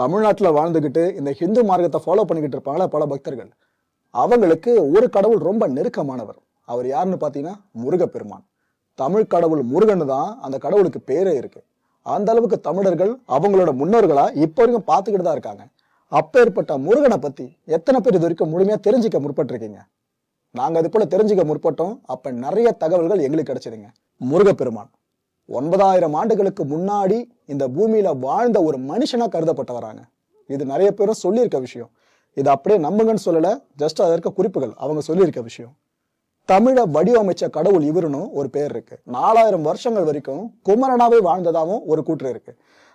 தமிழ்நாட்டில் வாழ்ந்துக்கிட்டு இந்த ஹிந்து மார்க்கத்தை ஃபாலோ பண்ணிக்கிட்டு இருப்பாங்களா பல பக்தர்கள். அவங்களுக்கு ஒரு கடவுள் ரொம்ப நெருக்கமானவர். அவர் யாருன்னு பார்த்தீங்கன்னா முருகப்பெருமான். தமிழ் கடவுள் முருகன் தான் அந்த கடவுளுக்கு பேரே இருக்கு. அந்த அளவுக்கு தமிழர்கள் அவங்களோட முன்னோர்களா இப்போ வரைக்கும் பார்த்துக்கிட்டு தான் இருக்காங்க. அப்பேற்பட்ட முருகனை பத்தி எத்தனை பேர் இது வரைக்கும் முழுமையா தெரிஞ்சுக்க முற்பட்டிருக்கீங்க? நாங்கள் அது போல தெரிஞ்சுக்க முற்பட்டோம். அப்போ நிறைய தகவல்கள் எங்களுக்கு கிடைச்சதுங்க. முருகப்பெருமான். ஒன்பதாயிரம் ஆண்டுகளுக்கு முன்னாடி இந்த பூமியில வாழ்ந்த ஒரு மனுஷனா கருதப்பட்டு வராங்க இது நிறைய பேரும் சொல்லியிருக்க விஷயம். இது அப்படியே நம்புங்கன்னு சொல்லல ஜஸ்ட் அதற்கு குறிப்புகள். அவங்க சொல்லியிருக்க விஷயம். தமிழை வடிவமைச்ச கடவுள் இவருன்னு ஒரு பேர் இருக்கு. நாலாயிரம் வருஷங்கள் வரைக்கும் குமரனாவே வாழ்ந்ததாகவும் ஒரு கூற்று இருக்கு.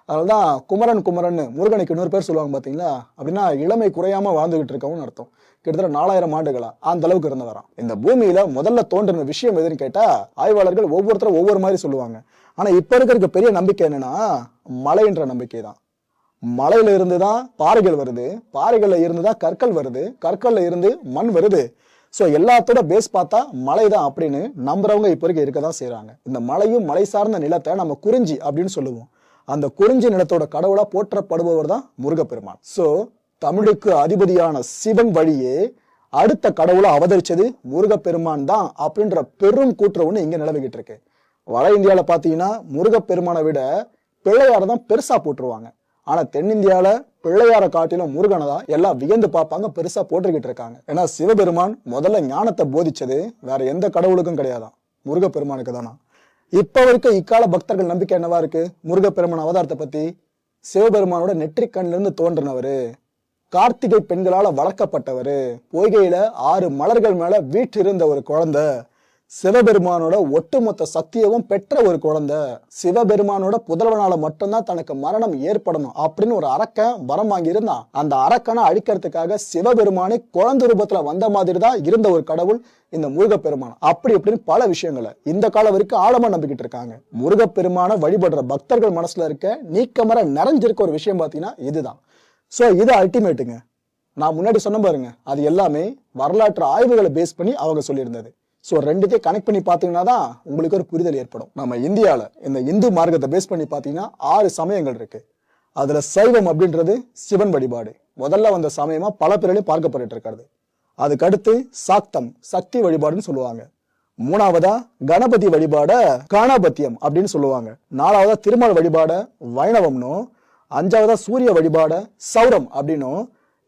அதனாலதான் குமரன் குமரன் முருகனுக்கு இன்னொரு பேர் சொல்லுவாங்க பார்த்தீங்களா அப்படின்னா இளமை குறையாமல் வாழ்ந்துகிட்டு இருக்கவும்னு அர்த்தம். கிட்டத்தட்ட நாலாயிரம் ஆண்டுகளா அந்த அளவுக்கு இருந்தவராம். இந்த பூமியில முதல்ல தோன்றின விஷயம் எதுன்னு கேட்டா ஆய்வாளர்கள் ஒவ்வொருத்தரும் ஒவ்வொரு மாதிரி சொல்லுவாங்க. ஆனா இப்ப இருக்கிற பெரிய நம்பிக்கை என்னன்னா மலைன்ற நம்பிக்கை தான். மலையில இருந்து தான் பாறைகள் வருது. பாறைகள்ல இருந்து தான் கற்கள் வருது. கற்கள்ல இருந்து மண் வருது. ஸோ எல்லாத்தோட பேஸ் பார்த்தா மலை தான் அப்படின்னு நம்புறவங்க இப்போ இருக்க இருக்க தான் செய்கிறாங்க இந்த மலையும் மலை சார்ந்த நிலத்தை நம்ம குறிஞ்சி அப்படின்னு சொல்லுவோம். அந்த குறிஞ்சி நிலத்தோட கடவுளா போற்றப்படுபவர் தான் முருகப்பெருமான். ஸோ தமிழுக்கு அதிபதியான சிவன் வழியே அடுத்த கடவுளா அவதரிச்சது முருகப்பெருமான் தான் அப்படின்ற பெரும் கூற்று ஒன்று இங்க நிலவிக்கிட்டு இருக்கு. வட இந்தியாவில் பார்த்தீங்கன்னா முருகப்பெருமானை விட பிள்ளையாரை தான் பெருசா போட்டுருவாங்க ஆனா தென்னிந்தியால பிள்ளையார காட்டிலும் முருகனை தான் எல்லாம் வியந்து பார்ப்பாங்க பெருசா போட்டுக்கிட்டு இருக்காங்க. ஏன்னா சிவபெருமான் முதல்ல ஞானத்தை போதிச்சது வேற எந்த கடவுளுக்கும் கிடையாதான். முருகப்பெருமானுக்கு தானா இப்போ வரைக்கும் இக்கால பக்தர்கள் நம்பிக்கை என்னவா இருக்கு? முருகப்பெருமான் அவதாரத்தை பத்தி சிவபெருமானோட நெற்றிக் கண்ணிலிருந்து தோன்றினவர் கார்த்திகை பெண்களால் வளர்க்கப்பட்டவர் பொய்கையில ஆறு மலர்கள் மேல வீற்றிருந்த ஒரு குழந்தை. சிவபெருமானோட ஒட்டுமொத்த சக்தியவும் பெற்ற ஒரு குழந்தை. சிவபெருமானோட புதல்வனால மட்டும்தான் தனக்கு மரணம் ஏற்படணும் அப்படின்னு ஒரு அரக்கன் வரம் வாங்கியிருந்தான். அந்த அரக்கனை அழிக்கிறதுக்காக சிவபெருமானே குழந்தை ரூபத்துல வந்த மாதிரி தான் இருந்த ஒரு கடவுள் இந்த முருகப்பெருமான். அப்படி இப்படின்னு பல விஷயங்களை இந்த காலம் வரைக்கும் ஆழமா நம்பிக்கிட்டு இருக்காங்க. முருகப்பெருமான வழிபடுற பக்தர்கள் மனசுல இருக்க நீக்கமர நிறைஞ்சிருக்க ஒரு விஷயம் பாத்தீங்கன்னா இதுதான். சோ இது அல்டிமேட்டுங்க நான் முன்னாடி சொன்ன பாருங்க அது எல்லாமே வரலாற்று ஆய்வுகளை பேஸ் பண்ணி அவங்க சொல்லியிருந்தது. ஸோ ரெண்டுத்தையும் கனெக்ட் பண்ணி பார்த்தீங்கன்னா தான் உங்களுக்கு ஒரு புரிதல் ஏற்படும். நம்ம இந்தியாவில் இந்த இந்து மார்க்கத்தை பேஸ் பண்ணி பார்த்தீங்கன்னா ஆறு சமயங்கள் இருக்கு. அதில் சைவம் அப்படின்றது சிவன் வழிபாடு. முதல்ல வந்த சமயமாக பல பேரிலையும் பார்க்கப்பட்டு இருக்கிறது. அதுக்கடுத்து சாக்தம் சக்தி வழிபாடுன்னு சொல்லுவாங்க. மூணாவதா கணபதி வழிபாட காணாபத்தியம் அப்படின்னு சொல்லுவாங்க. நாலாவதா திருமால் வழிபாட வைணவம்னும் அஞ்சாவதா சூரிய வழிபாட சௌரம் அப்படின்னும்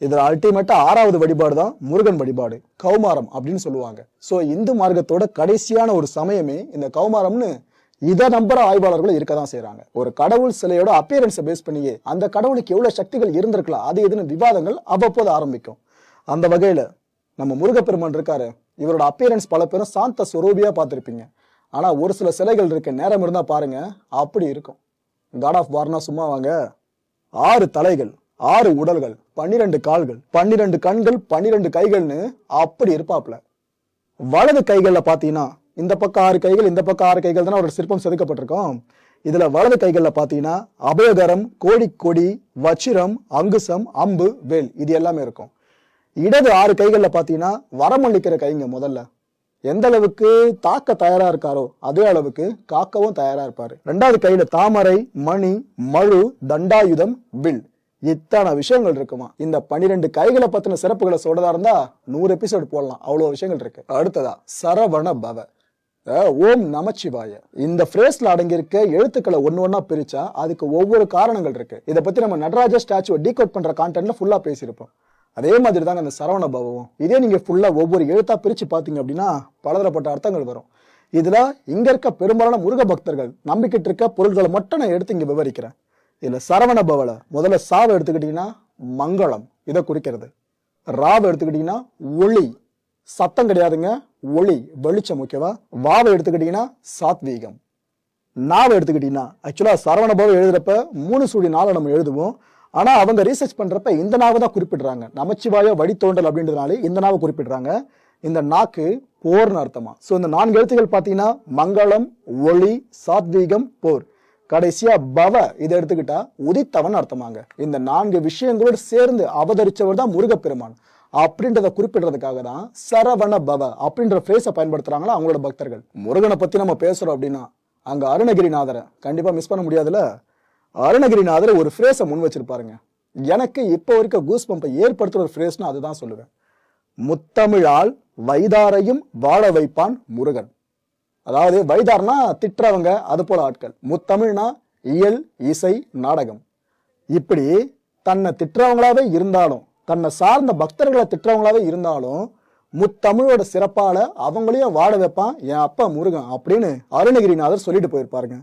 இதில் அல்டிமேட்டா ஆறாவது வழிபாடு தான் முருகன் வழிபாடு கௌமாரம் அப்படின்னு சொல்லுவாங்க. ஸோ இந்து மார்க்கத்தோட கடைசியான ஒரு சமயமே இந்த கௌமாரம்னு இதை நம்புற ஆய்வாளர்களும் இருக்க தான் செய்யறாங்க ஒரு கடவுள் சிலையோட அப்பியரன்ஸை பேஸ் பண்ணியே அந்த கடவுளுக்கு எவ்வளவு சக்திகள் இருந்திருக்கலாம் அது எதுன்னு விவாதங்கள் அவ்வப்போது ஆரம்பிக்கும். அந்த வகையில நம்ம முருகப்பெருமான் இருக்காரு. இவரோட அப்பியரன்ஸ் பல பேரும் சாந்த சுரூபியா பார்த்துருப்பீங்க. ஆனா ஒரு சில சிலைகள் இருக்க நேரம் இருந்தா பாருங்க அப்படி இருக்கும். காட் ஆஃப் வார்னா சும்மா வாங்க ஆறு தலைகள். ஆறு உடல்கள் பன்னிரண்டு கால்கள் பன்னிரண்டு கண்கள் பன்னிரண்டு கைகள்னு அப்படி இருப்பாப்ல. வலது கைகள்ல பாத்தீங்கன்னா இந்த பக்கம் ஆறு கைகள் இந்த பக்கம் ஆறு கைகள் தானே அவரோட சிற்பம் செதுக்கப்பட்டிருக்கும். இதுல வலது கைகள்ல பாத்தீங்கன்னா அபயகரம் கோடி கொடி வச்சிரம் அங்குசம் அம்பு வேல் இது எல்லாமே இருக்கும். இடது ஆறு கைகள்ல பாத்தீங்கன்னா வரமளிக்கிற கைங்க முதல்ல. எந்த அளவுக்கு தாக்க தயாரா இருக்காரோ அதே அளவுக்கு காக்கவும் தயாரா இருப்பாரு. ரெண்டாவது கையில தாமரை மணி மழு தண்டாயுதம் வில். இத்தனை விஷயங்கள் இருக்குமா? இந்த பன்னிரெண்டு கைகளை பத்தின சிறப்புகளை சொல்றதா இருந்தா நூறு எபிசோடு போடலாம். அவ்வளவு விஷயங்கள் இருக்கு. அடுத்ததா சரவண பவ. ஓம் நமச்சிவாய. இந்த ஃப்ரேஸ்ல அடங்கியிருக்க எழுத்துக்களை ஒன்னு ஒன்னா பிரிச்சா அதுக்கு ஒவ்வொரு காரணங்கள் இருக்கு. இதை பத்தி நம்ம நடராஜ ஸ்டாச்சுவை டீகோட் பண்ற கான்டென்ட்ல ஃபுல்லா பேசியிருப்போம். அதே மாதிரி தாங்க அந்த சரவண பவம் இதே நீங்க ஃபுல்லா ஒவ்வொரு எழுத்தா பிரிச்சு பாத்தீங்க அப்படின்னா பலதரப்பட்ட அர்த்தங்கள் வரும். இதுல இங்க இருக்க பெரும்பாலான முருக பக்தர்கள் நம்பிக்கிட்டு இருக்க பொருள்களை மட்டும் நான் எடுத்து இங்க விவரிக்கிறேன். இதுல சரவண பவள முதல்ல சாவை எடுத்துக்கிட்டீங்கன்னா மங்களம் இதை குறிக்கிறது. ராவை எடுத்துக்கிட்டீங்கன்னா ஒளி. சத்தம் கிடையாதுங்க ஒளி. வெளிச்சம் ஓகேவா? வாவை எடுத்துக்கிட்டீங்கன்னா சாத்வீகம். நாவை எடுத்துக்கிட்டீங்கன்னா ஆக்சுவலாக சரவண பவம் எழுதுறப்ப மூணு சூடி நாளை நம்ம எழுதுவோம். ஆனால் அவங்க ரீசர்ச் பண்ணுறப்ப இந்த நாவை தான் குறிப்பிடுறாங்க. நமச்சிவாய வழித்தோண்டல் அப்படின்றதுனாலே இந்த நாவை குறிப்பிடுறாங்க. இந்த நாக்கு போர்னு அர்த்தமா. ஸோ இந்த நான்கு எழுத்துக்கள் பார்த்தீங்கன்னா மங்களம் ஒளி சாத்வீகம் போர். கடைசியா பவ இதை எடுத்துக்கிட்டா உதித்தவன் அர்த்தமாங்க. இந்த நான்கு விஷயங்களோடு சேர்ந்து அவதரிச்சவர் தான் முருகப்பெருமான். அப்படின்றத குறிப்பிடுறதுக்காக தான் சரவண பவ அப்படின்ற ஃப்ரேஸை பயன்படுத்துறாங்களா அவங்களோட பக்தர்கள். முருகனை பத்தி நம்ம பேசுறோம் அப்படின்னா அங்க அருணகிரிநாதரை கண்டிப்பா மிஸ் பண்ண முடியாதுல அருணகிரிநாதர் ஒரு ஃப்ரேஸை முன் வச்சிருப்பாருங்க. எனக்கு இப்போ வரைக்கும் கூஸ் பம்பை ஏற்படுத்துற ஒரு ஃப்ரேஸ்னு அதுதான் சொல்லுவேன். முத்தமிழால் வைதாரையும் வாழ வைப்பான் முருகன். அதாவது வைதார்னா திட்டுறவங்க அது போல ஆட்கள். முத்தமிழ்னா இயல் இசை நாடகம். இப்படி தன்னை திட்டுறவங்களாவே இருந்தாலும் தன்னை சார்ந்த பக்தர்களை திட்டுறவங்களாவே இருந்தாலும் முத்தமிழோட சிறப்பால அவங்களையும் வாழ வைப்பான் என் அப்பா முருகன் அப்படின்னு அருணகிரிநாதர் சொல்லிட்டு போயிருப்பாருங்க.